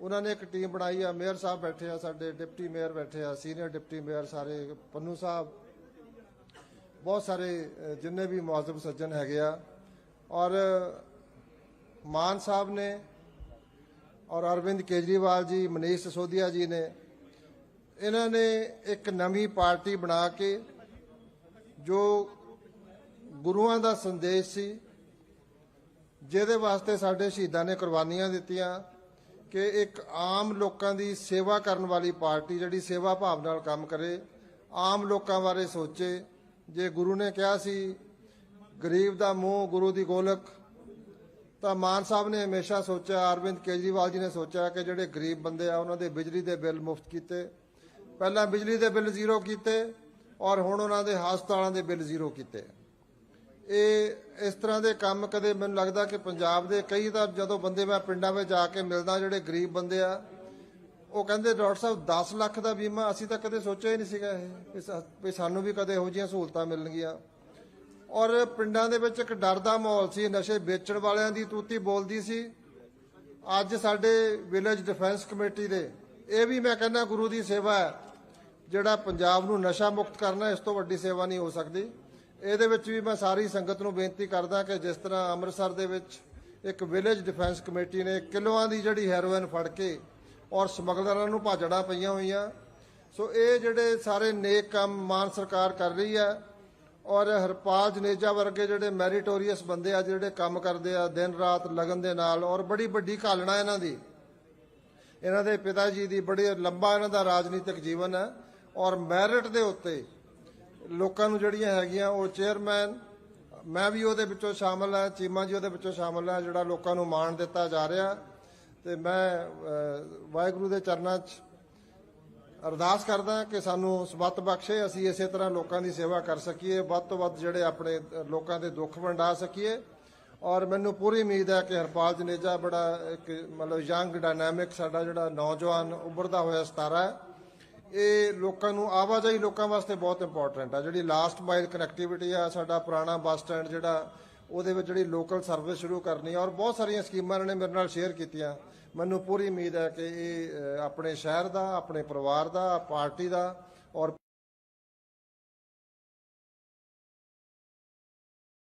ਉਹਨਾਂ ਨੇ ਇੱਕ ਟੀਮ ਬਣਾਈ ਆ, ਮੇਅਰ ਸਾਹਿਬ ਬੈਠੇ ਆ, ਸਾਡੇ ਡਿਪਟੀ ਮੇਅਰ ਬੈਠੇ ਆ, ਸੀਨੀਅਰ ਡਿਪਟੀ ਮੇਅਰ ਸਾਰੇ, ਪੰਨੂ ਸਾਹਿਬ, ਬਹੁਤ ਸਾਰੇ ਜਿੰਨੇ ਵੀ ਮੌਜੂਦ ਸੱਜਣ ਹੈਗੇ ਆ। ਔਰ ਮਾਨ ਸਾਹਿਬ ਨੇ ਔਰ ਅਰਵਿੰਦ ਕੇਜਰੀਵਾਲ ਜੀ, ਮਨੀਸ਼ ਸਿਸੋਦੀਆ ਜੀ ਨੇ, ਇਹਨਾਂ ਨੇ ਇੱਕ ਨਵੀਂ ਪਾਰਟੀ ਬਣਾ ਕੇ ਜੋ ਗੁਰੂਆਂ ਦਾ ਸੰਦੇਸ਼ ਸੀ, ਜਿਹਦੇ ਵਾਸਤੇ ਸਾਡੇ ਸ਼ਹੀਦਾਂ ਨੇ ਕੁਰਬਾਨੀਆਂ ਦਿੱਤੀਆਂ। ਕਿ ਇੱਕ ਆਮ ਲੋਕਾਂ ਦੀ ਸੇਵਾ ਕਰਨ ਵਾਲੀ ਪਾਰਟੀ ਜਿਹੜੀ ਸੇਵਾ ਭਾਵ ਨਾਲ ਕੰਮ ਕਰੇ, ਆਮ ਲੋਕਾਂ ਬਾਰੇ ਸੋਚੇ। ਜੇ ਗੁਰੂ ਨੇ ਕਿਹਾ ਸੀ, ਗਰੀਬ ਦਾ ਮੂੰਹ ਗੁਰੂ ਦੀ ਗੋਲਕ, ਤਾਂ ਮਾਨ ਸਾਹਿਬ ਨੇ ਹਮੇਸ਼ਾ ਸੋਚਿਆ, ਅਰਵਿੰਦ ਕੇਜਰੀਵਾਲ ਜੀ ਨੇ ਸੋਚਿਆ ਕਿ ਜਿਹੜੇ ਗਰੀਬ ਬੰਦੇ ਆ, ਉਹਨਾਂ ਦੇ ਬਿਜਲੀ ਦੇ ਬਿੱਲ ਮੁਫਤ ਕੀਤੇ। ਪਹਿਲਾਂ ਬਿਜਲੀ ਦੇ ਬਿੱਲ ਜ਼ੀਰੋ ਕੀਤੇ ਔਰ ਹੁਣ ਉਹਨਾਂ ਦੇ ਹਸਪਤਾਲਾਂ ਦੇ ਬਿੱਲ ਜ਼ੀਰੋ ਕੀਤੇ। ਇਹ ਇਸ ਤਰ੍ਹਾਂ ਦੇ ਕੰਮ ਕਦੇ ਮੈਨੂੰ ਲੱਗਦਾ ਕਿ ਪੰਜਾਬ ਦੇ ਕਈ ਤਾਂ ਜਦੋਂ ਬੰਦੇ ਮੈਂ ਪਿੰਡਾਂ ਵਿੱਚ ਜਾ ਕੇ ਮਿਲਦਾ, ਜਿਹੜੇ ਗਰੀਬ ਬੰਦੇ ਆ, ਉਹ ਕਹਿੰਦੇ, ਡਾਕਟਰ ਸਾਹਿਬ 10 ਲੱਖ ਦਾ ਬੀਮਾ ਅਸੀਂ ਤਾਂ ਕਦੇ ਸੋਚਿਆ ਹੀ ਨਹੀਂ ਸੀਗਾ ਇਹ, ਵੀ ਸਾ- ਸਾਨੂੰ ਵੀ ਕਦੇ ਇਹੋ ਜਿਹੀਆਂ ਸਹੂਲਤਾਂ ਮਿਲਣਗੀਆਂ। ਔਰ ਪਿੰਡਾਂ ਦੇ ਵਿੱਚ ਇੱਕ ਡਰ ਦਾ ਮਾਹੌਲ ਸੀ, ਨਸ਼ੇ ਵੇਚਣ ਵਾਲਿਆਂ ਦੀ ਤੂਤੀ ਬੋਲਦੀ ਸੀ। ਅੱਜ ਸਾਡੇ ਵਿਲੇਜ ਡਿਫੈਂਸ ਕਮੇਟੀ ਦੇ, ਇਹ ਵੀ ਮੈਂ ਕਹਿੰਦਾ ਗੁਰੂ ਦੀ ਸੇਵਾ ਹੈ, ਜਿਹੜਾ ਪੰਜਾਬ ਨੂੰ ਨਸ਼ਾ ਮੁਕਤ ਕਰਨਾ, ਇਸ ਤੋਂ ਵੱਡੀ ਸੇਵਾ ਨਹੀਂ ਹੋ ਸਕਦੀ। ਇਹਦੇ ਵਿੱਚ ਵੀ ਮੈਂ ਸਾਰੀ ਸੰਗਤ ਨੂੰ ਬੇਨਤੀ ਕਰਦਾ ਕਿ ਜਿਸ ਤਰ੍ਹਾਂ ਅੰਮ੍ਰਿਤਸਰ ਦੇ ਵਿੱਚ ਇੱਕ ਵਿਲੇਜ ਡਿਫੈਂਸ ਕਮੇਟੀ ਨੇ ਕਿਲੋਆਂ ਦੀ ਜਿਹੜੀ ਹੈਰੋਇਨ ਫੜ ਕੇ ਔਰ ਸਮਗਲਰਾਂ ਨੂੰ ਭਾਜੜਾਂ ਪਈਆਂ ਹੋਈਆਂ। ਸੋ ਇਹ ਜਿਹੜੇ ਸਾਰੇ ਨੇਕ ਕੰਮ ਮਾਨ ਸਰਕਾਰ ਕਰ ਰਹੀ ਹੈ ਔਰ ਹਰਪਾਲ ਜਨੇਜਾ ਵਰਗੇ ਜਿਹੜੇ ਮੈਰੀਟੋਰੀਅਸ ਬੰਦੇ ਆ ਜਿਹੜੇ ਕੰਮ ਕਰਦੇ ਆ, ਦਿਨ ਰਾਤ ਲਗਨ ਦੇ ਨਾਲ ਔਰ ਬੜੀ ਵੱਡੀ ਘਾਲਣਾ ਇਹਨਾਂ ਦੀ। ਇਹਨਾਂ ਦੇ ਪਿਤਾ ਜੀ ਦੀ ਬੜੀ ਲੰਬਾ ਇਹਨਾਂ ਦਾ ਰਾਜਨੀਤਿਕ ਜੀਵਨ ਹੈ ਔਰ ਮੈਰਿਟ ਦੇ ਉੱਤੇ ਲੋਕਾਂ ਨੂੰ ਜਿਹੜੀਆਂ ਹੈਗੀਆਂ, ਉਹ ਚੇਅਰਮੈਨ ਮੈਂ ਵੀ ਉਹਦੇ ਵਿੱਚੋਂ ਸ਼ਾਮਲ ਹਾਂ, ਚੀਮਾ ਜੀ ਉਹਦੇ ਵਿੱਚੋਂ ਸ਼ਾਮਲ ਹੈ, ਜਿਹੜਾ ਲੋਕਾਂ ਨੂੰ ਮਾਣ ਦਿੱਤਾ ਜਾ ਰਿਹਾ। ਤੇ ਮੈਂ ਵਾਹਿਗੁਰੂ ਦੇ ਚਰਨਾਂ 'ਚ ਅਰਦਾਸ ਕਰਦਾ ਕਿ ਸਾਨੂੰ ਸਬੱਤ ਬਖਸ਼ੇ, ਅਸੀਂ ਇਸੇ ਤਰ੍ਹਾਂ ਲੋਕਾਂ ਦੀ ਸੇਵਾ ਕਰ ਸਕੀਏ, ਵੱਧ ਤੋਂ ਵੱਧ ਜਿਹੜੇ ਆਪਣੇ ਲੋਕਾਂ ਦੇ ਦੁੱਖ ਵੰਡਾ ਸਕੀਏ। ਔਰ ਮੈਨੂੰ ਪੂਰੀ ਉਮੀਦ ਹੈ ਕਿ ਹਰਪਾਲ ਜਨੇਜਾ ਬੜਾ ਇੱਕ ਮਤਲਬ ਯੰਗ ਡਾਇਨਾਮਿਕ ਸਾਡਾ ਜਿਹੜਾ ਨੌਜਵਾਨ ਉੱਭਰਦਾ ਹੋਇਆ ਸਤਾਰਾ ਹੈ। ਇਹ ਲੋਕਾਂ ਨੂੰ, ਆਵਾਜਾਈ ਲੋਕਾਂ ਵਾਸਤੇ ਬਹੁਤ ਇੰਪੋਰਟੈਂਟ ਆ। ਜਿਹੜੀ ਲਾਸਟ ਮਾਈਲ ਕਨੈਕਟੀਵਿਟੀ ਆ, ਸਾਡਾ ਪੁਰਾਣਾ ਬੱਸ ਸਟੈਂਡ ਜਿਹੜਾ, ਉਹਦੇ ਵਿੱਚ ਜਿਹੜੀ ਲੋਕਲ ਸਰਵਿਸ ਸ਼ੁਰੂ ਕਰਨੀ ਆ, ਔਰ ਬਹੁਤ ਸਾਰੀਆਂ ਸਕੀਮਾਂ ਇਹਨਾਂ ਨੇ ਮੇਰੇ ਨਾਲ ਸ਼ੇਅਰ ਕੀਤੀਆਂ। ਮੈਨੂੰ ਪੂਰੀ ਉਮੀਦ ਹੈ ਕਿ ਇਹ ਆਪਣੇ ਸ਼ਹਿਰ ਦਾ, ਆਪਣੇ ਪਰਿਵਾਰ ਦਾ, ਪਾਰਟੀ ਦਾ, ਔਰ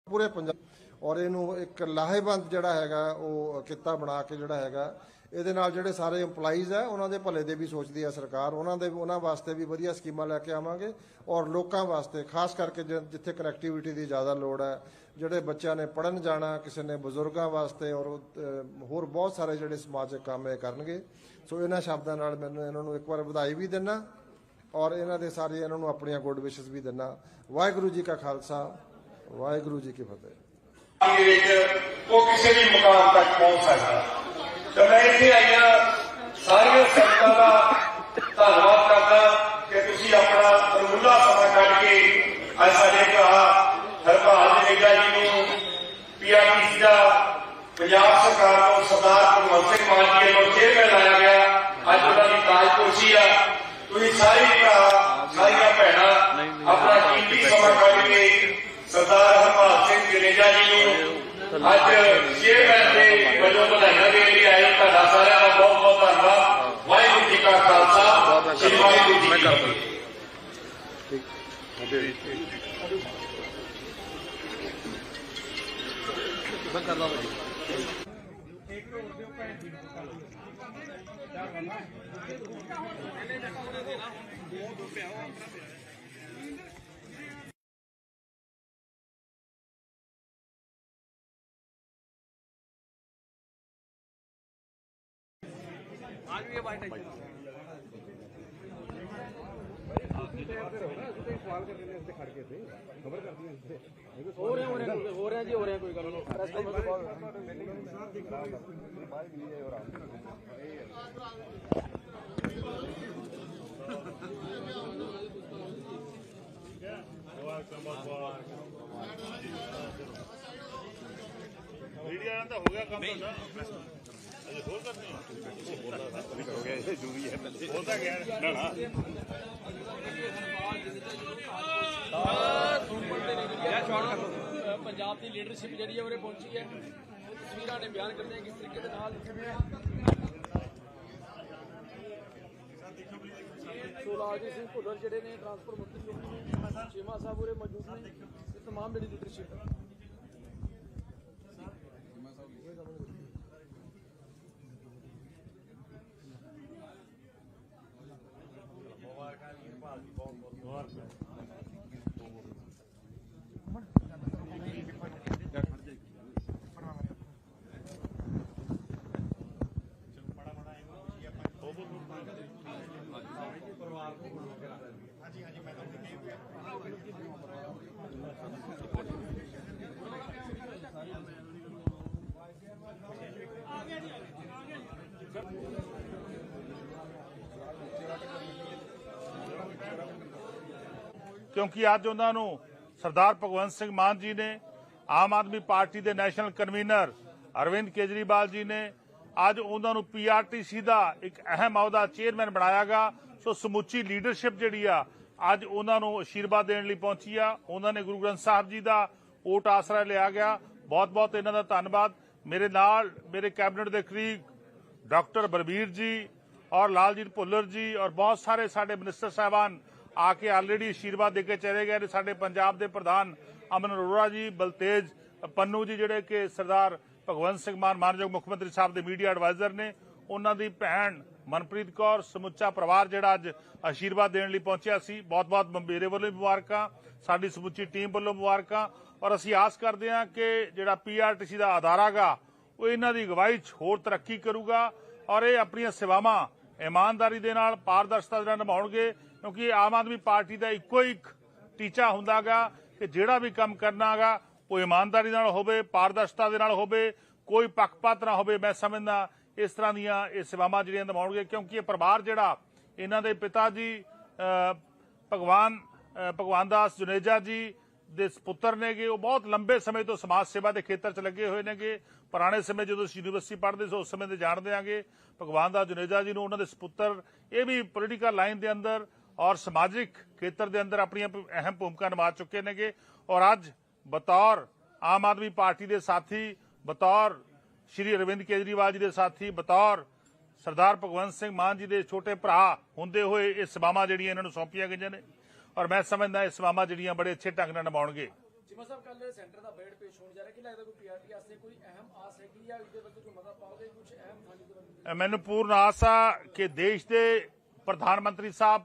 ਪੂਰੇ ਪੰਜਾਬ ਔਰ ਇਹਨੂੰ ਇੱਕ ਲਾਹੇਵੰਦ ਜਿਹੜਾ ਹੈਗਾ, ਉਹ ਕਿੱਤਾ ਬਣਾ ਕੇ ਜਿਹੜਾ ਹੈਗਾ ਇਹਦੇ ਨਾਲ ਜਿਹੜੇ ਸਾਰੇ EMPLOYEES ਆ, ਉਹਨਾਂ ਦੇ ਭਲੇ ਦੇ ਵੀ ਸੋਚਦੀ ਆ ਸਰਕਾਰ, ਉਹਨਾਂ ਦੇ ਉਹਨਾਂ ਵਾਸਤੇ ਵੀ ਵਧੀਆ ਸਕੀਮਾਂ ਲੈ ਕੇ ਆਵਾਂਗੇ ਔਰ ਲੋਕਾਂ ਵਾਸਤੇ, ਖਾਸ ਕਰਕੇ ਜਿੱਥੇ ਕਨੈਕਟੀਵਿਟੀ ਦੀ ਜ਼ਿਆਦਾ ਲੋੜ ਹੈ ਜਿਹੜੇ ਬੱਚਿਆਂ ਨੇ ਪੜਨ ਜਾਣਾ, ਕਿਸੇ ਨੇ ਬਜ਼ੁਰਗਾਂ ਵਾਸਤੇ ਔਰ ਹੋਰ ਬਹੁਤ ਸਾਰੇ ਜਿਹੜੇ ਸਮਾਜਿਕ ਕੰਮ ਇਹ ਕਰਨਗੇ। ਸੋ ਇਹਨਾਂ ਸ਼ਬਦਾਂ ਨਾਲ ਮੈਨੂੰ ਇਹਨਾਂ ਨੂੰ ਇੱਕ ਵਾਰ ਵਧਾਈ ਵੀ ਦਿੰਨਾ ਔਰ ਇਹਨਾਂ ਦੇ ਸਾਰੇ ਇਹਨਾਂ ਨੂੰ ਆਪਣੀਆਂ ਗੁੱਡ ਵਿਸ਼ੇਸ ਵੀ ਦਿੰਨਾ। ਵਾਹਿਗੁਰੂ ਜੀ ਕਾ ਖਾਲਸਾ, ਵਾਹਿਗੁਰੂ ਜੀ ਕੀ ਫਤਿਹ। ਵਿੱਚ ਉਹ ਕਿਸੇ ਵੀ ਮੁਕਾਮ ਤੱਕ ਪਹੁੰਚ ਸਕਦਾ। ਤੇ ਮੈਂ ਇੱਥੇ ਆਈਆਂ ਸਾਰੀਆਂ ਸੰਗਤਾਂ ਦਾ ਧੰਨਵਾਦ ਕਰਦਾ ਕਿ ਤੁਸੀਂ ਆਪਣਾ ਅਮੁੱਲਾ ਸਮਾਂ ਕੱਢ ਕੇ ਅੱਜ ਸਾਡੇ ਭਰਾ ਹਰਪਾਲ ਜਨੇਜਾ ਜੀ ਨੂੰ ਪੀਆਰਟੀਸੀ ਦਾ ਪੰਜਾਬ ਸਰਕਾਰ ਨੂੰ ਸਰਦਾਰ ਭਗਵੰਤ ਸਿੰਘ ਮਾਨ ਜੀ ਵੱਲੋਂ ਚੇਅਰਮੈਨ ਲਾਇਆ ਗਿਆ। ਅੱਜ ਉਹਨਾਂ ਦੀ ਤਾਜ ਤਾਜਪੋਸ਼ੀ ਆ। ਤੁਸੀਂ ਸਾਰੇ ਭਰਾ, ਸਾਰੀਆਂ ਭੈਣਾਂ ਆਪਣਾ ਕੀਮਤੀ ਸਮਾਂ ਕੱਢ ਕੇ ਸਰਦਾਰ ਹਰਪਾਲ ਸਿੰਘ ਜਨੇਜਾ ਜੀ ਨੂੰ ਅੱਜ ਚੇਅਰਮੈਨ ਦੇ ਵੱਲੋਂ ਵਧਾਈਆਂ ਦੇਣ ਲਈ ਆਏ ਤੁਹਾਡਾ ਸਾਰਿਆਂ ਦਾ ਬਹੁਤ ਬਹੁਤ ਧੰਨਵਾਦ। ਵਾਹਿਗੁਰੂ ਜੀ ਕਾ ਖਾਲਸਾ ਸ੍ਰੀ ਵਾਹਿਗੁਰੂ ਜੀ ਕੀ ਫਤਿਹ ਹੋ ਰਿਹਾ ਹੋ ਰਿਹਾ ਹੋ ਰਿਹਾ ਜੀ। ਹੋ ਰਿਹਾ ਕੋਈ ਗੱਲ ਨਹੀਂ ਪ੍ਰੈਸ ਕਾਨਫਰੰਸ ਤੋਂ ਬਾਅਦ ਮੀਡੀਆ ਨਾਲ ਤਾਂ ਹੋ ਗਿਆ ਕੰਮ ਤੁਹਾਡਾ ਅਜੇ ਹੋਰ ਕਰਨੀ ਹੋ ਗਿਆ ਇਹ ਉਹ ਪੰਜਾਬ ਦੀ ਲੀਡਰਸ਼ਿਪ ਜਿਹੜੀ ਹੈ ਉਹਰੇ ਪਹੁੰਚੀ ਹੈ। ਤਸਵੀਰਾਂ ਨੇ ਬਿਆਨ ਕਰਦੇ ਕਿਸ ਤਰੀਕੇ ਦੇ ਨਾਲ? 16 ਅਜੇ ਸਿੰਘ ਭੁੱਲਰ ਜਿਹੜੇ ਨੇ ਟਰਾਂਸਪੋਰਟ ਮੰਤਰੀ ਨੇ ਚੀਮਾ ਸਾਹਿਬ ਉਰੇ ਮੌਜੂਦ ਨੇ। ਤੇ तमाम ਜਿਹੜੀ ਲੀਡਰਸ਼ਿਪ ਹੈ। ਕਿਉਂਕਿ ਅੱਜ ਉਹਨਾਂ ਨੂੰ ਸਰਦਾਰ ਭਗਵੰਤ ਸਿੰਘ ਮਾਨ ਜੀ ਨੇ ਆਮ ਆਦਮੀ ਪਾਰਟੀ ਦੇ ਨੈਸ਼ਨਲ ਕਨਵੀਨਰ ਅਰਵਿੰਦ ਕੇਜਰੀਵਾਲ ਜੀ ਨੇ ਅੱਜ ਉਹਨਾਂ ਨੂੰ ਪੀਆਰਟੀਸੀ ਦਾ ਇੱਕ ਅਹਿਮ ਅਹੁਦਾ ਚੇਅਰਮੈਨ ਬਣਾਇਆਗਾ। ਸੋ ਸਮੁੱਚੀ ਲੀਡਰਸ਼ਿਪ ਜਿਹੜੀ ਆ, ਅੱਜ ਉਹਨਾਂ ਨੂੰ ਅਸ਼ੀਰਵਾਦ ਦੇਣ ਲਈ ਪਹੁੰਚੀ ਆ। ਉਹਨਾਂ ਨੇ ਗੁਰੂ ਗ੍ਰੰਥ ਸਾਹਿਬ ਜੀ ਦਾ ਓਟ ਆਸਰਾ ਲਿਆ ਗਿਆ। ਬਹੁਤ ਬਹੁਤ ਇਹਨਾਂ ਦਾ ਧੰਨਵਾਦ। ਮੇਰੇ ਨਾਲ ਮੇਰੇ ਕੈਬਨਿਟ ਦੇ ਕਰੀਬ ਡਾਕਟਰ ਬਲਬੀਰ ਜੀ ਔਰ ਲਾਲਜੀਤ ਭੁੱਲਰ ਜੀ ਔਰ ਬਹੁਤ ਸਾਰੇ ਸਾਡੇ ਮਿਨਿਸਟਰ ਸਾਹਿਬਾਨ ਆ ਕੇ ਆਲਰੇਡੀ ਅਸ਼ੀਰਵਾਦ ਦੇ ਕੇ ਚਲੇ ਗਏ ਨੇ ਸਾਡੇ ਪੰਜਾਬ ਦੇ ਪ੍ਰਧਾਨ ਅਮਨ ਅਰੋੜਾ ਜੀ, ਬਲਤੇਜ, ਪੰਨੂ ਜੀ ਜਿਹੜੇ ਕਿ ਸਰਦਾਰ ਭਗਵੰਤ ਸਿੰਘ ਮਾਨ ਮਾਨਯੋਗ ਮੁੱਖ ਮੰਤਰੀ ਸਾਹਿਬ ਦੇ ਮੀਡੀਆ ਐਡਵਾਈਜ਼ਰ ਨੇ, ਉਹਨਾਂ ਦੀ ਭੈਣ ਮਨਪ੍ਰੀਤ ਕੌਰ, ਸਮੁੱਚਾ ਪਰਿਵਾਰ ਜਿਹੜਾ ਅੱਜ ਅਸ਼ੀਰਵਾਦ ਦੇਣ ਲਈ ਪਹੁੰਚਿਆ ਸੀ। ਬਹੁਤ-ਬਹੁਤ ਮੇਰੇ ਵੱਲੋਂ ਮੁਬਾਰਕਾਂ, ਸਾਡੀ ਸਮੁੱਚੀ ਟੀਮ ਵੱਲੋਂ ਮੁਬਾਰਕਾਂ ਔਰ ਅਸੀਂ ਆਸ ਕਰਦੇ ਹਾਂ ਕਿ ਜਿਹੜਾ ਪੀਆਰਟੀਸੀ ਦਾ ਅਦਾਰਾਗਾ, ਉਹ ਇਹਨਾਂ ਦੀ ਅਗਵਾਈ 'ਚ ਹੋਰ ਤਰੱਕੀ ਕਰੂਗਾ ਔਰ ਇਹ ਆਪਣੀਆਂ ਸੇਵਾਵਾਂ ਇਮਾਨਦਾਰੀ ਦੇ ਨਾਲ, ਪਾਰਦਰਸ਼ਤਾ ਦੇ ਨਾਲ ਨਿਭਾਉਣਗੇ। ਕਿਉਂਕਿ ਆਮ ਆਦਮੀ ਪਾਰਟੀ ਦਾ ਇੱਕੋ ਇੱਕ ਟੀਚਾ ਹੁੰਦਾਗਾ ਕਿ ਜਿਹੜਾ ਵੀ ਕੰਮ ਕਰਨਾਗਾ, ਉਹ ਇਮਾਨਦਾਰੀ ਨਾਲ ਹੋਵੇ, ਪਾਰਦਰਸ਼ਤਾ ਦੇ ਨਾਲ ਹੋਵੇ, ਕੋਈ ਪੱਖਪਾਤ ਨਾ ਹੋਵੇ, ਮੈਂ ਸਮਝਦਾ ਇਸ ਤਰ੍ਹਾਂ ਦੀਆਂ ਇਹ ਸੇਵਾਵਾਂ ਜਿਹੜੀਆਂ ਨਿਭਾਉਣਗੇ, ਕਿਉਂਕਿ ਇਹ ਪਰਿਵਾਰ ਜਿਹੜਾ ਇਹਨਾਂ ਦੇ ਪਿਤਾ ਜੀ ਭਗਵਾਨ ਭਗਵਾਨ ਦਾਸ ਜੁਨੇਜਾ ਜੀ ਦੇ ਪੁੱਤਰ ਨੇਗੇ, ਉਹ ਬਹੁਤ ਲੰਬੇ ਸਮੇਂ ਤੋਂ ਸਮਾਜ ਸੇਵਾ ਦੇ ਖੇਤਰ 'ਚ ਲੱਗੇ ਹੋਏ ਨੇਗੇ। ਪੁਰਾਣੇ ਸਮੇਂ ਜਦੋਂ ਅਸੀਂ ਯੂਨੀਵਰਸਿਟੀ ਪੜ੍ਹਦੇ ਸੀ, ਉਸ ਸਮੇਂ ਦੇ ਜਾਣਦੇ ਆਂਗੇ, ਭਗਵਾਨ ਦਾਸ ਜੁਨੇਜਾ ਜੀ ਨੂੰ ਉਹਨਾਂ ਦੇ ਸਪੁੱਤਰ ਇਹ ਵੀ ਪੋਲੀਟੀਕਲ ਲਾਈਨ ਦੇ ਅੰਦਰ ਔਰ ਸਮਾਜਿਕ ਖੇਤਰ ਦੇ ਅੰਦਰ ਆਪਣੀਆਂ ਅਹਿਮ ਭੂਮਿਕਾ ਨਿਭਾ ਚੁੱਕੇ ਨੇਗੇ। ਔਰ ਅੱਜ ਬਤੌਰ ਆਮ ਆਦਮੀ ਪਾਰਟੀ ਦੇ ਸਾਥੀ ਬਤੌਰ ਸ਼੍ਰੀ ਅਰਵਿੰਦ ਕੇਜਰੀਵਾਲ ਜੀ ਦੇ ਸਾਥੀ ਬਤੌਰ ਸਰਦਾਰ ਭਗਵੰਤ ਸਿੰਘ ਮਾਨ ਜੀ ਦੇ ਛੋਟੇ ਭਰਾ ਹੁੰਦੇ ਹੋਏ ਇਹ ਸੇਵਾਵਾਂ ਜਿਹੜੀਆਂ ਇਹਨਾਂ ਨੂੰ ਸੌਂਪੀਆਂ ਗਈਆਂ ਨੇ। ਔਰ ਮੈਂ ਸਮਝਦਾ ਇਹ ਸੇਵਾਵਾਂ ਜਿਹੜੀਆਂ ਬੜੇ ਅੱਛੇ ਢੰਗ ਨਾਲ ਨਿਭਾਉਣਗੇ। ਚੀਮਾ ਸਾਹਿਬ ਕੱਲ ਸੈਂਟਰ ਦਾ ਬਜਟ ਪੇਸ਼ ਹੋਣ ਜਾ ਰਿਹਾ। ਕਿ ਲੱਗਦਾ ਕੋਈ ਪੀਆਰਟੀ ਵਾਸਤੇ ਕੋਈ ਅਹਿਮ ਆਸ ਹੈਗੀ ਜਾਂ ਇਹਦੇ ਵਿੱਚ ਕੋਈ ਮਤਾ ਪਾਓਗੇ? ਕੁਝ ਅਹਿਮ ਥਾਂ ਜਿਹਦੇ ਵੱਲ ਮੈਨੂੰ ਪੂਰਨ ਆਸ ਆ ਕਿ ਦੇਸ਼ ਦੇ ਪ੍ਰਧਾਨ ਮੰਤਰੀ ਸਾਹਿਬ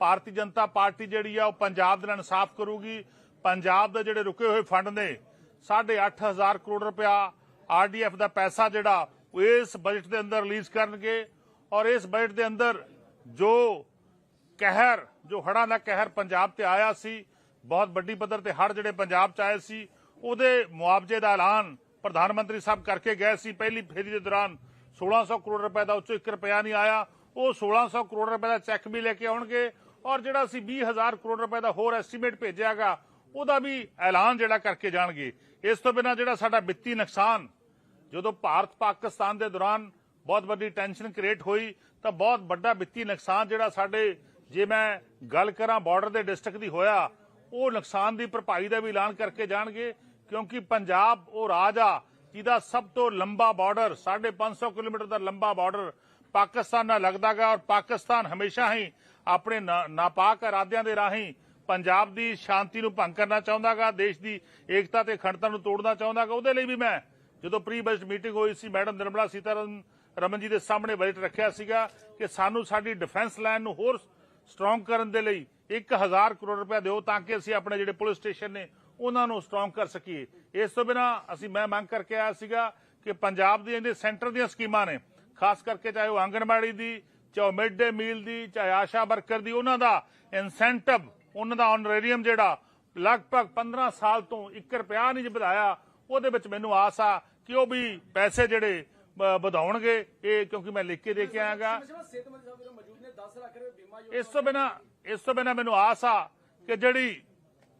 ਭਾਰਤੀ ਜਨਤਾ ਪਾਰਟੀ ਜਿਹੜੀ ਆ ਉਹ ਪੰਜਾਬ ਦੇ ਨਾਲ ਇਨਸਾਫ ਕਰੂਗੀ। ਪੰਜਾਬ ਦੇ ਜਿਹੜੇ ਰੁਕੇ ਹੋਏ ਫੰਡ ਨੇ 8.5000 ਕਰੋੜ ਰੁਪਇਆ ਆਰਡੀਐਫ ਦਾ ਪੈਸਾ ਜਿਹੜਾ, ਉਹ ਇਸ ਬਜਟ ਦੇ ਅੰਦਰ ਰਿਲੀਜ਼ ਕਰਨਗੇ ਔਰ ਇਸ ਬਜਟ ਦੇ ਅੰਦਰ ਜੋ ਕਹਿਰ, ਜੋ ਹੜਾਂ ਦਾ ਕਹਿਰ ਪੰਜਾਬ ਤੇ ਆਇਆ ਸੀ, ਬਹੁਤ ਵੱਡੀ ਪੱਧਰ ਤੇ ਹੜ ਜਿਹੜੇ ਪੰਜਾਬ ਚ ਆਏ ਸੀ, ਉਹਦੇ ਮੁਆਵਜ਼ੇ ਦਾ ਐਲਾਨ ਪ੍ਰਧਾਨ ਮੰਤਰੀ ਸਾਹਿਬ ਕਰਕੇ ਗਏ ਸੀ। ਪਹਿਲੀ ਫੇਰੀ ਦੇ ਦੌਰਾਨ 1600 ਕਰੋੜ ਰੁਪਏ ਦਾ ਉੱਚੋਂ 1 ਰੁਪਿਆ ਨਹੀਂ ਆਇਆ, ਉਹ 1600 ਕਰੋੜ ਰੁਪਏ ਦਾ ਚੈੱਕ ਵੀ ਲੈ ਕੇ ਆਉਣਗੇ ਔਰ ਜਿਹੜਾ ਅਸੀਂ 20000 ਕਰੋੜ ਰੁਪਏ ਦਾ ਹੋਰ ਐਸਟੀਮੇਟ ਭੇਜਿਆਗਾ, ਉਹਦਾ ਵੀ ਐਲਾਨ ਜਿਹੜਾ ਕਰਕੇ ਜਾਣਗੇ। ਇਸ ਤੋਂ ਬਿਨਾਂ ਜਿਹੜਾ ਸਾਡਾ ਵਿੱਤੀ ਨੁਕਸਾਨ, ਜਦੋਂ ਭਾਰਤ ਪਾਕਿਸਤਾਨ ਦੇ ਦੌਰਾਨ ਬਹੁਤ ਵੱਡੀ ਟੈਨਸ਼ਨ ਕ੍ਰੀਏਟ ਹੋਈ, ਤਾਂ ਬਹੁਤ ਵੱਡਾ ਵਿੱਤੀ ਨੁਕਸਾਨ ਜਿਹੜਾ ਸਾਡੇ, ਜੇ ਮੈਂ ਗੱਲ ਕਰਾਂ ਬਾਰਡਰ ਦੇ ਡਿਸਟ੍ਰਿਕਟ ਦੀ ਹੋਇਆ, ਉਹ ਨੁਕਸਾਨ ਦੀ ਭਰਪਾਈ ਦਾ ਵੀ ਐਲਾਨ ਕਰਕੇ ਜਾਣਗੇ, ਕਿਉਂਕਿ ਪੰਜਾਬ ਉਹ ਰਾਜ ਆ ਜਿਹਦਾ ਸਭ ਤੋਂ ਲੰਬਾ ਬਾਰਡਰ 550 ਕਿਲੋਮੀਟਰ ਦਾ ਲੰਬਾ ਬਾਰਡਰ ਪਾਕਿਸਤਾਨ ਨਾਲ ਲੱਗਦਾਗਾ ਔਰ ਪਾਕਿਸਤਾਨ ਹਮੇਸ਼ਾ ਹੀ ਆਪਣੇ ਨਾਪਾਕ ਇਰਾਦਿਆਂ ਦੇ ਰਾਹੀਂ ਪੰਜਾਬ ਦੀ ਸ਼ਾਂਤੀ ਨੂੰ ਭੰਗ ਕਰਨਾ ਚਾਹੁੰਦਾਗਾ, ਦੇਸ਼ ਦੀ ਏਕਤਾ ਤੇ ਅਖੰਡਤਾ ਨੂੰ ਤੋੜਨਾ ਚਾਹੁੰਦਾਗਾ। ਉਹਦੇ ਲਈ ਵੀ ਮੈਂ ਜਦੋਂ ਪ੍ਰੀ ਬਜਟ ਮੀਟਿੰਗ ਹੋਈ ਸੀ, ਮੈਡਮ ਨਿਰਮਲਾ ਸੀਤਾਰਮਨ, ਰਮਨ ਜੀ ਦੇ ਸਾਹਮਣੇ ਬਜਟ ਰੱਖਿਆ ਸੀਗਾ ਕਿ ਸਾਨੂੰ ਸਾਡੀ ਡਿਫੈਂਸ ਲਾਈਨ ਨੂੰ ਹੋਰ ਸਟਰੋਂਗ ਕਰਨ ਦੇ ਲਈ 1000 ਕਰੋੜ ਰੁਪਏ ਦਿਓ ਤਾਂ ਕਿ ਅਸੀਂ ਆਪਣੇ ਜਿਹੜੇ ਪੁਲਿਸ ਸਟੇਸ਼ਨ ਨੇ, ਉਹਨਾਂ ਨੂੰ ਸਟਰੋਂਗ ਕਰ ਸਕੀਏ। ਇਸ ਤੋਂ ਬਿਨਾ ਅਸੀਂ ਮੈਂ ਮੰਗ ਕਰਕੇ ਆਇਆ ਸੀਗਾ ਕਿ ਪੰਜਾਬ ਦੀਆਂ ਜਿਹੜੇ ਸੈਂਟਰ ਦੀਆਂ ਸਕੀਮਾਂ ਨੇ, ਖਾਸ ਕਰਕੇ ਚਾਹੇ ਉਹ ਆਂਗਣਵਾੜੀ ਦੀ ਚਾਹੇ ਮਿਡ ਡੇ ਮੀਲ ਦੀ ਚਾਹੇ ਆਸ਼ਾ ਵਰਕਰ ਦੀ ਉਹਨਾਂ ਦਾ ਇਨਸੈਂਟਿਵ ਉਹਨਾਂ ਦਾ ਆਨਰੇਰੀਅਮ ਜਿਹੜਾ ਲਗਭਗ 15 ਸਾਲ ਤੋਂ 1 ਰੁਪਿਆ ਨਹੀਂ ਵਧਾਇਆ ਉਹਦੇ ਵਿੱਚ ਮੈਨੂੰ ਆਸ ਆ ਕਿ ਉਹ ਵੀ ਪੈਸੇ ਜਿਹੜੇ ਵਧਾਉਣਗੇ। ਇਹ ਕਿਉਂਕਿ ਮੈਂ ਲਿਖ ਕੇ ਦੇ ਕੇ ਆਇਆਗਾ। ਜਿਵੇਂ ਸਿਹਤ ਮੰਤਰੀ ਸਾਹਿਬ ਜਿਹੜੇ ਮੌਜੂਦ ਨੇ 10 ਲੱਖ ਰੁਪਏ ਬੀਮਾ ਯੋਜਨਾ ਇਸ ਤੋਂ ਬਿਨਾ ਇਸ ਤੋਂ ਬਿਨਾ ਮੈਨੂੰ ਆਸ ਆ ਕਿ ਜਿਹੜੀ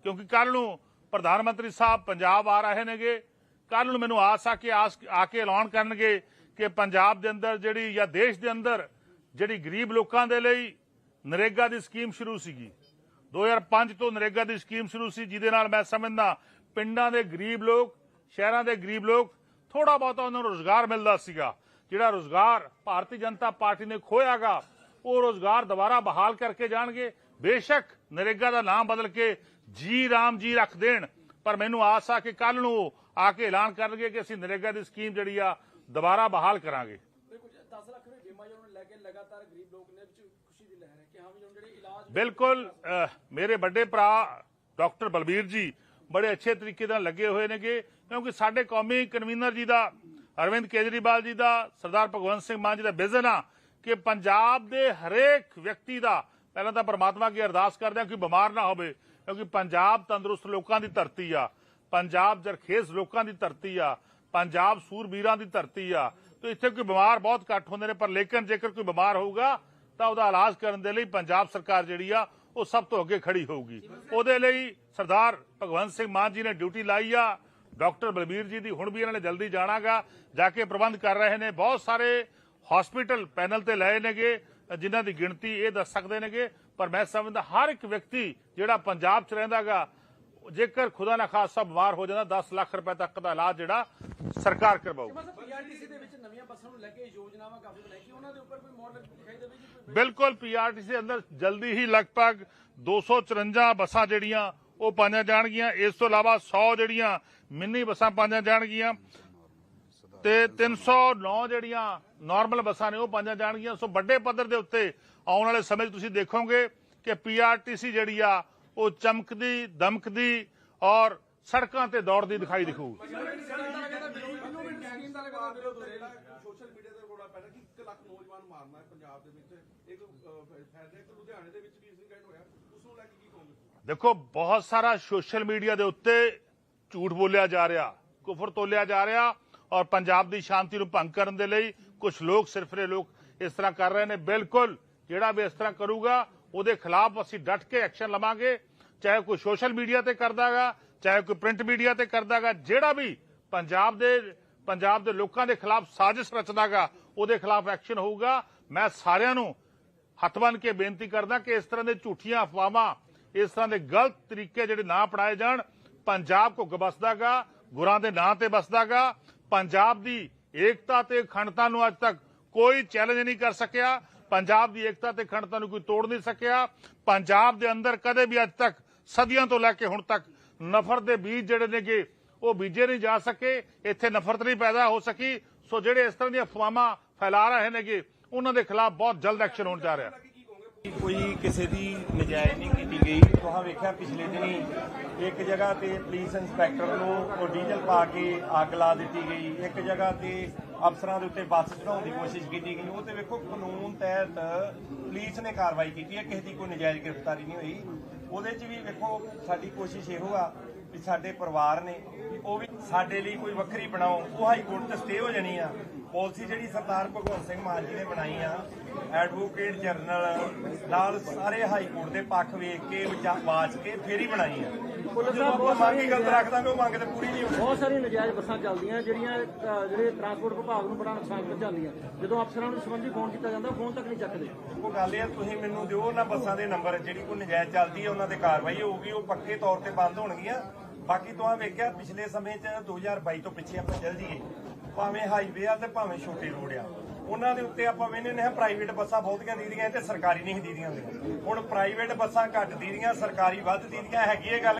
ਕਿਉਂਕਿ ਕੱਲ ਨੂੰ ਪ੍ਰਧਾਨ ਮੰਤਰੀ ਸਾਹਿਬ ਪੰਜਾਬ ਆ ਰਹੇ ਨੇਗੇ ਕੱਲ ਨੂੰ ਮੈਨੂੰ ਆਸ ਆ ਕਿ ਆ ਕੇ ਐਲਾਨ ਕਰਨਗੇ ਕਿ ਪੰਜਾਬ ਦੇ ਅੰਦਰ ਜਿਹੜੀ ਜਾਂ ਦੇਸ਼ ਦੇ ਅੰਦਰ ਜਿਹੜੀ ਗਰੀਬ ਲੋਕਾਂ ਦੇ ਲਈ ਨਰੇਗਾ ਦੀ ਸਕੀਮ ਸ਼ੁਰੂ ਸੀਗੀ। 2005 ਤੋਂ ਨਰੇਗਾ ਦੀ ਸਕੀਮ ਸ਼ੁਰੂ ਸੀ, ਜਿਹਦੇ ਨਾਲ ਮੈਂ ਸਮਝਦਾ ਪਿੰਡਾਂ ਦੇ ਗਰੀਬ ਲੋਕ, ਸ਼ਹਿਰਾਂ ਦੇ ਗਰੀਬ ਲੋਕ ਥੋੜਾ ਬਹੁਤਾ ਉਹਨਾਂ ਨੂੰ ਰੋਜ਼ਗਾਰ ਮਿਲਦਾ ਸੀਗਾ। ਜਿਹੜਾ ਰੋਜ਼ਗਾਰ ਭਾਰਤੀ ਜਨਤਾ ਪਾਰਟੀ ਨੇ ਖੋਇਆਗਾ, ਉਹ ਰੋਜ਼ਗਾਰ ਦੁਬਾਰਾ ਬਹਾਲ ਕਰਕੇ ਜਾਣਗੇ। ਬੇਸ਼ੱਕ ਨਰੇਗਾ ਦਾ ਨਾਮ ਬਦਲ ਕੇ ਜੀ ਰਾਮ ਜੀ ਰੱਖ ਦੇਣ, ਪਰ ਮੈਨੂੰ ਆਸ ਆ ਕਿ ਕੱਲ ਨੂੰ ਆ ਕੇ ਐਲਾਨ ਕਰਨਗੇ ਕਿ ਅਸੀਂ ਨਰੇਗਾ ਦੀ ਸਕੀਮ ਜਿਹੜੀ ਆ ਦੁਬਾਰਾ ਬਹਾਲ ਕਰਾਂਗੇ ਬਿਲਕੁਲ 10 ਲੱਖ ਰੁਪਏ ਬੀਮਾ ਯੋਜਨਾ ਨੂੰ ਲੈ ਕੇ ਲਗਾਤਾਰ ਗਰੀਬ ਲੋਕ ਨੇ ਵਿੱਚ ਖੁਸ਼ੀ ਦੀ ਲਹਿਰ ਹੈ ਕਿ ਹਾਂ ਵੀ ਹੁਣ ਜਿਹੜੇ ਇਲਾਜ ਬਿਲਕੁਲ ਮੇਰੇ ਵੱਡੇ ਭਰਾ ਡਾਕਟਰ ਬਲਬੀਰ ਜੀ ਬੜੇ ਅੱਛੇ ਤਰੀਕੇ ਨਾਲ ਲੱਗੇ ਹੋਏ ਨੇਗੇ, ਕਿਉਂਕਿ ਸਾਡੇ ਕੌਮੀ ਕਨਵੀਨਰ ਜੀ ਦਾ, ਅਰਵਿੰਦ ਕੇਜਰੀਵਾਲ ਜੀ ਦਾ, ਸਰਦਾਰ ਭਗਵੰਤ ਸਿੰਘ ਮਾਨ ਜੀ ਦਾ ਵਿਜ਼ਨ ਆ ਕਿ ਪੰਜਾਬ ਦੇ ਹਰੇਕ ਵਿਅਕਤੀ ਦਾ, ਪਹਿਲਾਂ ਤਾਂ ਪਰਮਾਤਮਾ ਅੱਗੇ ਅਰਦਾਸ ਕਰਦੇ ਹਾਂ ਕਿ ਬਿਮਾਰ ਨਾ ਹੋਵੇ, ਕਿਉਂਕਿ ਪੰਜਾਬ ਤੰਦਰੁਸਤ ਲੋਕਾਂ ਦੀ ਧਰਤੀ ਆ, ਪੰਜਾਬ ਜਰਖੇਸ ਲੋਕਾਂ ਦੀ ਧਰਤੀ ਆ, ਪੰਜਾਬ ਸੂਰਬੀਰਾਂ ਦੀ ਧਰਤੀ ਆ ਤੇ ਇੱਥੇ ਕੋਈ ਬਿਮਾਰ ਬਹੁਤ ਘੱਟ ਹੁੰਦੇ ਨੇ, ਪਰ ਲੇਕਿਨ ਜੇਕਰ ਕੋਈ ਬਿਮਾਰ ਹੋਊਗਾ, ਤਾਂ ਉਹਦਾ ਇਲਾਜ ਕਰਨ ਦੇ ਲਈ ਪੰਜਾਬ ਸਰਕਾਰ ਜਿਹੜੀ ਆ, ਉਹ ਸਭ ਤੋਂ ਅੱਗੇ ਖੜੀ ਹੋਊਗੀ। ਉਹਦੇ ਲਈ ਸਰਦਾਰ ਭਗਵੰਤ ਸਿੰਘ ਮਾਨ ਜੀ ਨੇ ਡਿਊਟੀ ਲਾਈ ਆ। ਡਾਕਟਰ ਬਲਬੀਰ ਜੀ ਦੀ ਹੁਣ ਵੀ ਇਹਨਾਂ ਨੇ ਜਲਦੀ ਜਾਣਾਗਾ। ਜਾ ਕੇ ਪ੍ਰਬੰਧ ਕਰ ਰਹੇ ਨੇ। ਬਹੁਤ ਸਾਰੇ ਹਸਪੀਟਲ ਪੈਨਲ ਤੇ ਲਏ ਨੇਗੇ, ਜਿਨ੍ਹਾਂ ਦੀ ਗਿਣਤੀ ਇਹ ਦੱਸ ਸਕਦੇ ਨੇਗੇ। ਪਰ ਮੈਂ ਸਮਝਦਾ ਹਰ ਇੱਕ ਵਿਅਕਤੀ ਜਿਹੜਾ ਪੰਜਾਬ 'ਚ ਰਹਿੰਦਾਗਾ, ਜੇਕਰ ਖੁਦਾ ਨਾ ਖਾਸਾ ਬਿਮਾਰ ਹੋ ਜਾਂਦਾ 10 ਲੱਖ ਰੁਪਏ ਤੱਕ ਦਾ ਇਲਾਜ ਜਿਹੜਾ ਸਰਕਾਰ ਕਰਵਾਊਗੀ। ਬੱਸਾਂ ਨੂੰ ਲੈ ਕੇ ਯੋਜਨਾਵਾਂ ਕਾਫੀ ਬਣਾਈ ਕਿ ਉਹਨਾਂ ਦੇ ਉੱਪਰ ਕੋਈ ਮਾਡਲ ਦਿਖਾਈ ਦੇਵੇ ਜੀ ਕੋਈ? ਬਿਲਕੁਲ ਪੀਆਰਟੀਸੀ ਦੇ ਅੰਦਰ ਜਲਦੀ ਹੀ ਲਗਭਗ 254 ਬੱਸਾਂ ਜਿਹੜੀਆਂ ਉਹ ਪਾਈਆਂ ਜਾਣਗੀਆਂ। ਇਸ ਤੋਂ ਇਲਾਵਾ 100 ਜਿਹੜੀਆਂ ਮਿੰਨੀ ਬੱਸਾਂ ਪਾਈਆਂ ਜਾਣਗੀਆਂ ਤੇ 309 ਜਿਹੜੀਆਂ ਨਾਰਮਲ ਬੱਸਾਂ ਨੇ ਉਹ ਪਾਈਆਂ ਜਾਣਗੀਆਂ। ਸੋ ਵੱਡੇ ਪੱਧਰ ਦੇ ਉੱਤੇ ਆਉਣ ਵਾਲੇ ਸਮੇਂ 'ਚ ਤੁਸੀਂ ਦੇਖੋਗੇ ਕਿ ਪੀਆਰਟੀਸੀ ਜਿਹੜੀ ਆ ਉਹ ਚਮਕਦੀ ਦਮਕਦੀ ਔਰ ਸੜਕਾਂ ਤੇ ਦੌੜਦੀ ਦਿਖਾਈ ਦਿਖੂਗੀ ਸੋਸ਼ਲ ਮੀਡੀਆ ਤੇ ਰੋਲਾ ਪੈਣਾ ਕਿ 1 ਲੱਖ ਨੌਜਵਾਨ ਮਾਰਨਾ ਹੈ ਪੰਜਾਬ ਦੇ ਵਿੱਚ ਇੱਕ ਫੈਸਲਾ ਇੱਕ ਲੁਧਿਆਣੇ ਦੇ ਵਿੱਚ ਵੀ ਇੰਸੀਡੈਂਟ ਹੋਇਆ। ਉਸ ਨੂੰ ਲੈ ਕੇ ਕੀ ਕਹੋਗੇ ਦੇਖੋ, ਬਹੁਤ ਸਾਰਾ ਸੋਸ਼ਲ ਮੀਡੀਆ ਦੇ ਉੱਤੇ ਝੂਠ ਬੋਲਿਆ ਜਾ ਰਿਹਾ, ਕੁਫਰ ਤੋਲਿਆ ਜਾ ਰਿਹਾ ਔਰ ਪੰਜਾਬ ਦੀ ਸ਼ਾਂਤੀ ਨੂੰ ਭੰਗ ਕਰਨ ਦੇ ਲਈ ਕੁਝ ਲੋਕ, ਸਿਰਫਰੇ ਲੋਕ ਇਸ ਤਰ੍ਹਾਂ ਕਰ ਰਹੇ ਨੇ। ਬਿਲਕੁਲ, ਜਿਹੜਾ ਵੀ ਇਸ ਤਰ੍ਹਾਂ ਕਰੂਗਾ, ਉਹਦੇ ਖਿਲਾਫ ਅਸੀਂ ਡਟ ਕੇ ਐਕਸ਼ਨ ਲਵਾਂਗੇ। ਚਾਹੇ ਕੋਈ ਸੋਸ਼ਲ ਮੀਡੀਆ ਤੇ ਕਰਦਾਗਾ, ਚਾਹੇ ਕੋਈ ਪ੍ਰਿੰਟ ਮੀਡੀਆ ਤੇ ਕਰਦਾਗਾ, ਜਿਹੜਾ ਵੀ ਪੰਜਾਬ ਦੇ ਪੰਜਾਬ ਦੇ ਲੋਕਾਂ ਦੇ ਖਿਲਾਫ ਸਾਜ਼ਿਸ਼ ਰਚਦਾਗਾ, ਉਹਦੇ ਖਿਲਾਫ ਐਕਸ਼ਨ ਹੋਊਗਾ। ਮੈਂ ਸਾਰਿਆਂ ਨੂੰ ਹੱਥ ਬੰਨ ਕੇ ਬੇਨਤੀ ਕਰਦਾ ਕਿ ਇਸ ਤਰ੍ਹਾਂ ਦੇ ਝੂਠੀਆਂ ਅਫਵਾਹਾਂ, ਇਸ ਤਰ੍ਹਾਂ ਦੇ ਗਲਤ ਤਰੀਕੇ ਜਿਹੜੇ ਨਾ ਅਪਣਾਏ ਜਾਣ, ਪੰਜਾਬ ਕੋ ਗਬਸਦਾਗਾ ਗੁਰਾਂ ਦੇ ਨਾਂ ਤੇ ਬਸਦਾਗਾ ਪੰਜਾਬ ਦੀ ਏਕਤਾ ਤੇ ਅਖੰਡਤਾ ਨੂੰ ਅੱਜ ਤੱਕ ਕੋਈ ਚੈਲੰਜ ਨਹੀਂ ਕਰ ਸਕਿਆ, ਪੰਜਾਬ ਦੀ ਏਕਤਾ ਤੇ ਅਖੰਡਤਾ ਨੂੰ ਕੋਈ ਤੋੜ ਨਹੀਂ ਸਕਿਆ, ਪੰਜਾਬ ਦੇ ਅੰਦਰ ਕਦੇ ਵੀ ਅੱਜ ਤੱਕ ਸਦੀਆਂ ਤੋਂ ਲੈ ਕੇ ਹੁਣ ਤੱਕ ਨਫ਼ਰਤ ਦੇ ਬੀਜ ਜਿਹੜੇ ਨੇਗੇ, ਉਹ ਬੀਜੇ ਨਹੀਂ ਜਾ ਸਕੇ, ਇੱਥੇ ਨਫ਼ਰਤ ਨਹੀਂ ਪੈਦਾ ਹੋ ਸਕੀ। ਸੋ ਜਿਹੜੇ ਇਸ ਤਰ੍ਹਾਂ ਦੀਆਂ ਅਫਵਾਹਾਂ ਫੈਲਾ ਰਹੇ ਨੇਗੇ ਉਹਨਾਂ ਦੇ ਖਿਲਾਫ ਬਹੁਤ ਜਲਦ ਐਕਸ਼ਨ ਹੋਣ ਜਾ ਰਿਹਾ। ਕੋਈ ਕਿਸੇ ਦੀ ਨਜਾਇਜ਼ ਨਹੀਂ ਕੀਤੀ ਗਈ। ਤੁਹਾਂ ਵੇਖਿਆ ਪਿਛਲੇ ਦਿਨੀ ਇੱਕ ਜਗ੍ਹਾ ਤੇ ਪੁਲਿਸ ਇੰਸਪੈਕਟਰ ਨੂੰ ਡੀਜ਼ਲ ਪਾ ਕੇ ਅੱਗ ਲਾ ਦਿੱਤੀ ਗਈ। ਇੱਕ ਜਗ੍ਹਾ ਤੇ ਅਫਸਰਾਂ ਦੇ ਉੱਤੇ ਬੱਸ ਚੜਾਉਣ ਦੀ ਕੋਸ਼ਿਸ਼ ਕੀਤੀ ਗਈ। ਉਹ ਤੇ ਵੇਖੋ ਕਾਨੂੰਨ ਤਹਿਤ ਪੁਲਿਸ ਨੇ ਕਾਰਵਾਈ ਕੀਤੀ ਹੈ। ਕਿਸੇ ਦੀ ਕੋਈ ਨਜਾਇਜ਼ ਗ੍ਰਿਫਤਾਰੀ ਨਹੀਂ ਹੋਈ। ਉਹਦੇ 'ਚ ਵੀ ਵੇਖੋ ਸਾਡੀ ਕੋਸ਼ਿਸ਼ ਇਹੋ ਆ ਵੀ ਸਾਡੇ ਪਰਿਵਾਰ ਨੇ ਉਹ ਵੀ ਸਾਡੇ ਲਈ ਕੋਈ ਵੱਖਰੀ ਬਣਾਓ ਉਹ ਹਾਈ ਕੋਰਟ ਤੇ ਸਟੇ ਹੋ ਜਾਣੀ ਆ। ਪਾਲਿਸੀ ਜਿਹੜੀ ਸਰਦਾਰ ਭਗਵੰਤ ਸਿੰਘ ਮਾਨ ਜੀ ਨੇ ਬਣਾਈ ਆ ਐਡਵੋਕੇਟ ਜਨਰਲ ਨਾਲ ਸਾਰੇ ਹਾਈ ਕੋਰਟ ਦੇ ਪੱਖ ਵੇਖ ਕੇ ਵਾਚ ਕੇ ਫੇਰ ਹੀ ਬਣਾਈ ਆ। ਜਦੋਂ ਆਪਾਂ ਮੰਗ ਹੀ ਗਲਤ ਰੱਖ ਦਾਂਗੇ ਉਹ ਮੰਗ ਤੇ ਪੂਰੀ ਨਹੀਂ ਹੋਣੀ ਬਹੁਤ ਸਾਰੀਆਂ ਨਜਾਇਜ਼ ਬੱਸਾਂ ਚੱਲਦੀਆਂ ਜਿਹੜੀਆਂ ਜਿਹੜੇ ਟਰਾਂਸਪੋਰਟ ਵਿਭਾਗ ਨੂੰ ਬੜਾ ਨੁਕਸਾਨ ਪਹੁੰਚਾਉਂਦੀਆਂ। ਜਦੋਂ ਅਫਸਰਾਂ ਨੂੰ ਸੰਬੰਧੀ ਫੋਨ ਕੀਤਾ ਜਾਂਦਾ ਫੋਨ ਤੱਕ ਨਹੀਂ ਚੱਕਦੇ। ਉਹ ਗੱਲ ਇਹ ਤੁਸੀਂ ਮੈਨੂੰ ਦਿਓ ਉਹਨਾਂ ਬੱਸਾਂ ਦੇ ਨੰਬਰ ਜਿਹੜੀ ਕੋਈ ਨਜਾਇਜ਼ ਚੱਲਦੀ ਹੈ ਉਹਨਾਂ ਤੇ ਕਾਰਵਾਈ ਹੋਊਗੀ ਉਹ ਪੱਕੇ ਤੌਰ ਤੇ ਬੰਦ ਹੋਣਗੀਆਂ। ਬਾਕੀ ਤੋਂ ਵੇਖਿਆ, ਪਿਛਲੇ ਸਮੇਂ 'ਚ 2022 ਤੋਂ ਪਿੱਛੇ ਆਪਾਂ ਚੱਲ ਜੀਏ ਭਾਵੇਂ ਹਾਈਵੇ ਆ ਤੇ ਭਾਵੇਂ ਛੋਟੇ ਰੋਡ ਆ। ਉਹਨਾਂ ਦੇ ਉੱਤੇ ਆਪਾਂ ਵੇਖਦੇ ਨੇ ਪ੍ਰਾਈਵੇਟ ਬੱਸਾਂ ਬਹੁਤੀਆਂ ਦੀਦੀਆਂ ਤੇ ਸਰਕਾਰੀ ਨਹੀਂ ਦੀਦੀਆਂ ਹੁੰਦੀਆਂ। ਹੁਣ ਪ੍ਰਾਈਵੇਟ ਬੱਸਾਂ ਘੱਟ ਦੀਦੀਆਂ, ਸਰਕਾਰੀ ਵੱਧ ਦੀਦੀਆਂ, ਹੈਗੀ ਇਹ ਗੱਲ।